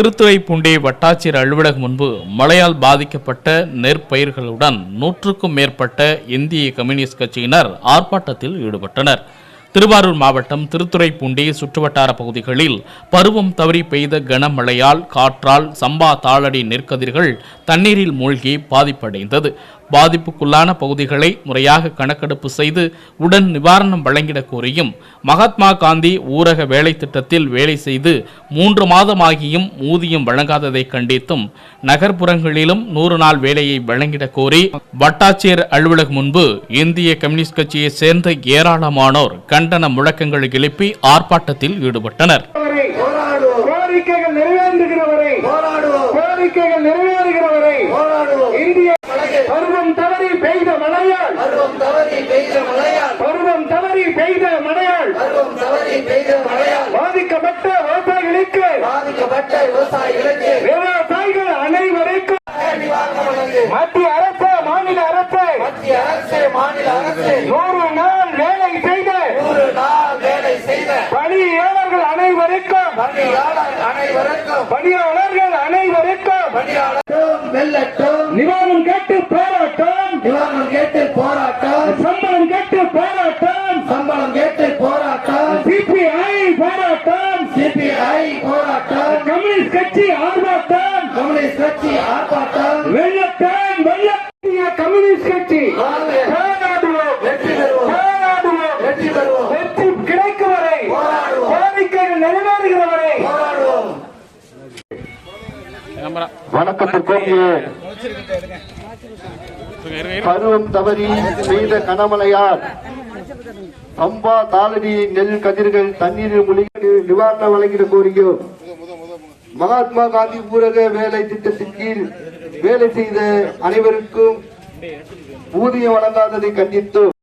திருத்துறைப்பூண்டி வட்டாட்சியர் அலுவலகம் முன்பு மழையால் பாதிக்கப்பட்ட நெற்பயிர்களுடன் நூற்றுக்கும் மேற்பட்ட இந்திய கம்யூனிஸ்ட் கட்சியினர் ஆர்ப்பாட்டத்தில் ஈடுபட்டனர். திருவாரூர் மாவட்டம் திருத்துறைப்பூண்டி சுற்றுவட்டார பகுதிகளில் பருவம் தவறி பெய்த கனமழையால் காற்றால் சம்பா தாளடி நெற்கதிர்கள் தண்ணீரில் மூழ்கி பாதிப்படைந்தது. பாதிப்புக்குள்ளான பகுதிகளை முறையாக கணக்கெடுப்பு செய்து உடன் நிவாரணம் வழங்கிட கோரியும் மகாத்மா காந்தி ஊரக வேலை திட்டத்தில் வேலை செய்து மூன்று மாதமாகியும் ஊதியம் வழங்காததை கண்டித்தும் நகர்ப்புறங்களிலும் நூறு நாள் வேலையை வழங்கிட கோரி வட்டாட்சியர் அலுவலகம் முன்பு இந்திய கம்யூனிஸ்ட் கட்சியைச் சேர்ந்த ஏராளமானோர் கண்டன முழக்கங்களை எழுப்பி ஆர்ப்பாட்டத்தில் ஈடுபட்டனர். பாதிக்கப்பட்ட விவசாயிகளுக்கு. பாதிக்கப்பட்ட விவசாயிகளுக்கு. விவசாயிகள் அனைவருக்கும். மத்திய அரசு மாநில அரசு. மத்திய அரசு மாநில அரசு. நூறு நாள் வேலை செய்த நூறு நாள் வேலை செய்த பணியாளர்கள் அனைவருக்கும். அனைவருக்கும். பணியாளர்கள் அனைவருக்கும். பணியாளரும் வெல்லட்டும் நிவாரணம் கேட்டு போராட்டம். நிவாரணம் கேட்டு போராட்டம். சம்பளம் கேட்டு போராட்டம். சம்பளம் கேட்டு போராட்டம். சிபிஐ போராட்டம். சிபிஐ போராட்டம். கம்யூனிஸ்ட் கட்சி ஆர்ப்பாட்டம். கம்யூனிஸ்ட் கட்சி ஆர்ப்பாட்டம். வெள்ளத்தான் வெள்ளத்திய வணக்கத்திற்கும் பருவம் தவறி செய்த கனமலையார் பம்பா தாளடி நெல் கதிர்கள் தண்ணீரில் முழுகி நிவாரணம் வழங்கிட கோரியும் மகாத்மா காந்தி ஊரக வேலை திட்டத்தின் கீழ் வேலை செய்த அனைவருக்கும் ஊதியம் வழங்காததை கண்டித்து